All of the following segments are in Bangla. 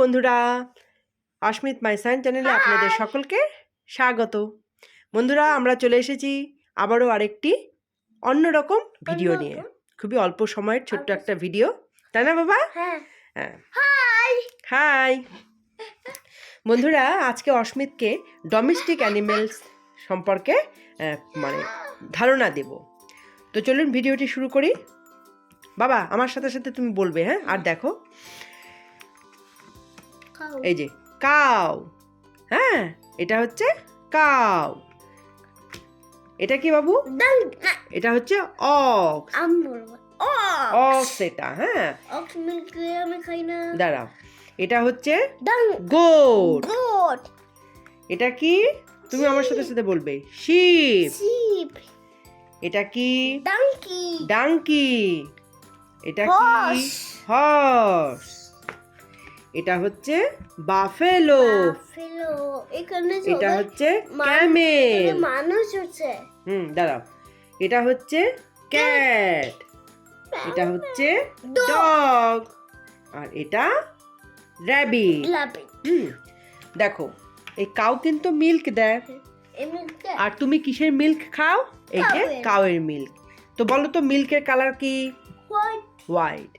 বন্ধুরা অস্মিত মাই সাইন চ্যানেলে আপনাদের সকলকে স্বাগত। বন্ধুরা আমরা চলে এসেছি আবারও আরেকটি অন্যরকম ভিডিও নিয়ে। খুবই অল্প সময়ের ছোট্ট একটা ভিডিও। তাই না বাবা? হ্যাঁ। হ্যাঁ। হাই হাই বন্ধুরা আজকে অস্মিতকে ডোমেস্টিক অ্যানিমেলস সম্পর্কে মানে ধারণা দেব। তো চলুন ভিডিওটি শুরু করি। বাবা আমার সাথে সাথে তুমি বলবে হ্যাঁ? আর দেখো। এই যে কাউ। হ্যাঁ এটা হচ্ছে কাউ। এটা কি বাবু? এটা হচ্ছে অক্স অক্স এটা হ্যাঁ। অক্স মিল্ক আমি খাই না। দাঁড়াও এটা হচ্ছে গোট। গোট। এটা কি? তুমি আমার সাথে সাথে বলবে শিপ। শিপ। এটা কি? ডাঙ্কি। ডাঙ্কি। এটা কি. হর্স। এটা হচ্ছে বাফেলো। এখানে এটা হচ্ছে ক্যামেল। মানুষ আছে হুম দাঁড়াও। এটা হচ্ছে ক্যাট। এটা হচ্ছে ডগ। আর এটা র্যাবিট। হুম দেখো এই কাউ কিন্তু মিল্ক দেয়। আর তুমি কিসের মিল্ক খাও? এই যে কাউয়ের। কাউয়ের মিল্ক। তো বলো তো মিল্কের কালার কি? হোয়াইট হোয়াইট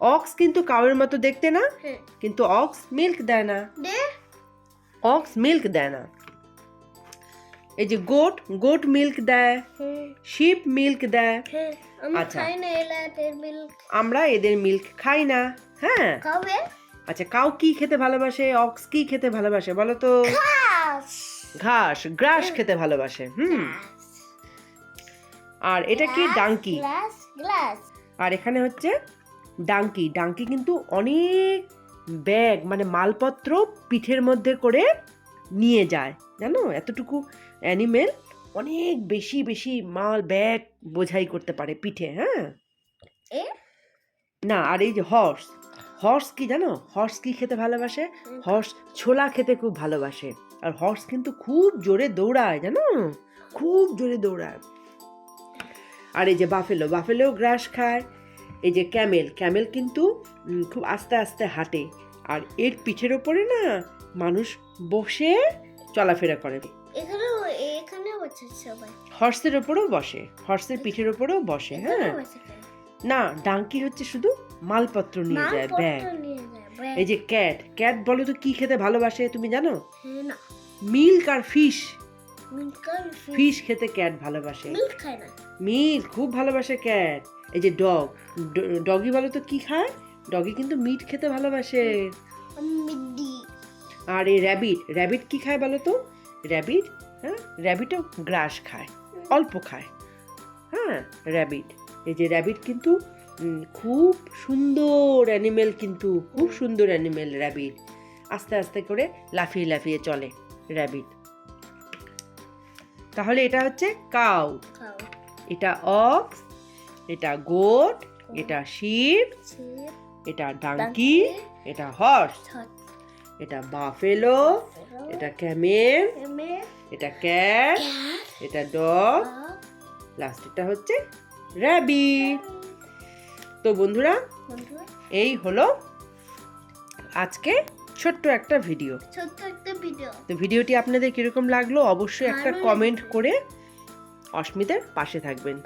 অক্স কিন্তু কাউয়ের মতো দেখতে না। হ্যাঁ। কিন্তু অক্স মিল্ক দেয় না। অক্স মিল্ক দেয় না। এই যে গোট গোট মিল্ক দেয়। হ্যাঁ। শিপ মিল্ক দেয়। হ্যাঁ আচ্ছা। আমরা এদের মিল্ক খাই না। হ্যাঁ। আচ্ছা কাউ কি খেতে ভালোবাসে? অক্স কি খেতে ভালোবাসে বলো তো? ঘাস। গ্রাস খেতে ভালোবাসে। হুম। আর এটা কি? ডাঙ্কি আর এখানে হচ্ছে ডাঙ্কি ডাঙ্কি কিন্তু অনেক ব্যাগ মানে মালপত্র পিঠের মধ্যে করে নিয়ে যায়। জানো? এতটুকু অ্যানিমেল অনেক বেশি বেশি মাল ব্যাগ বোঝাই করতে পারে পিঠে হ্যাঁ? না আর এই যে হর্স হর্স কি জানো? হর্স কি খেতে ভালোবাসে? হর্স ছোলা খেতে খুব ভালোবাসে। আর হর্স কিন্তু খুব জোরে দৌড়ায় জানো? খুব জোরে দৌড়ায়। আর এই যে বাফেলো বাফেলো গ্রাস খায়। এই যে ক্যামেল ক্যামেল কিন্তু খুব আস্তে আস্তে হাঁটে। আর এর পিঠের ওপরে না মানুষ বসে চলাফেরা করে। হর্সের ওপরেও বসে হর্সের পিঠের ওপরেও বসে হ্যাঁ? না ডাঙ্কি হচ্ছে শুধু মালপত্র নিয়ে যায় ব্যাগ। এই যে ক্যাট ক্যাট বলো তো কি খেতে ভালোবাসে তুমি জানো? হ্যাঁ, মিল্ক আর ফিশ। ফিশ। খেতে ক্যাট ভালোবাসে। মিল্ক খুব ভালোবাসে ক্যাট। এই যে ডগ ডগি বলো তো কি খায়? ডগি কিন্তু মিট খেতে ভালোবাসে। আর এই র্যাবিট র্যাবিট কি খায় বলো তো? র্যাবিট হ্যাঁ? র্যাবিটও গ্রাস খায় অল্প খায়। হ্যাঁ র্যাবিট। এই যে র্যাবিট কিন্তু খুব সুন্দর অ্যানিমেল কিন্তু খুব সুন্দর অ্যানিমেল র্যাবিট। আস্তে আস্তে করে লাফিয়ে লাফিয়ে চলে র্যাবিট। তাহলে এটা হচ্ছে কাউ। এটা অক্স এটা গোট এটা শিপ এটা ডাঙ্কি এটা হর্স এটা বাফেলো এটা ক্যামেল এটা ক্যাট এটা ডগ লাস্ট এটা হচ্ছে র্যাবিট তো বন্ধুরা এই হলো আজকে ছোট্ট একটা ভিডিও ছোট্ট একটা ভিডিও তো ভিডিওটি আপনাদের কীরকম লাগল? অবশ্যই একটা কমেন্ট করে অস্মিতের পাশে থাকবেন।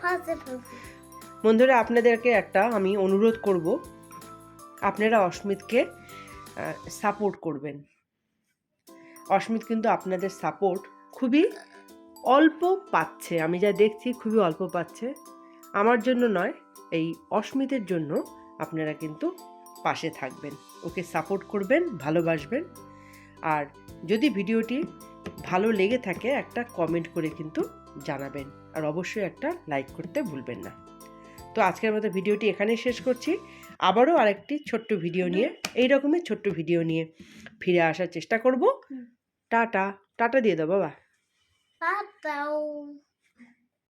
বন্ধুরা, আপনাদেরকে একটা আমি অনুরোধ করব। আপনারা অস্মিতকে সাপোর্ট করবেন। অস্মিত কিন্তু আপনাদের সাপোর্ট খুবই অল্প পাচ্ছে। আমি যা দেখছি, খুবই অল্প পাচ্ছে। আমার জন্য নয়, এই অস্মিতের জন্য আপনারা কিন্তু পাশে থাকবেন। ওকে সাপোর্ট করবেন, ভালোবাসবেন। আর যদি ভিডিওটি ভালো লেগে থাকে, একটা কমেন্ট করে কিন্তু জানাবেন। আর অবশ্যই একটা লাইক করতে ভুলবেন না। তো আজকের মতো ভিডিওটি এখানেই শেষ করছি। আবারও আরেকটি ছোট্ট ভিডিও নিয়ে এই রকমের ছোট্ট ভিডিও নিয়ে ফিরে আসার চেষ্টা করব। টাটা টাটা দিয়ে দাও বাবা।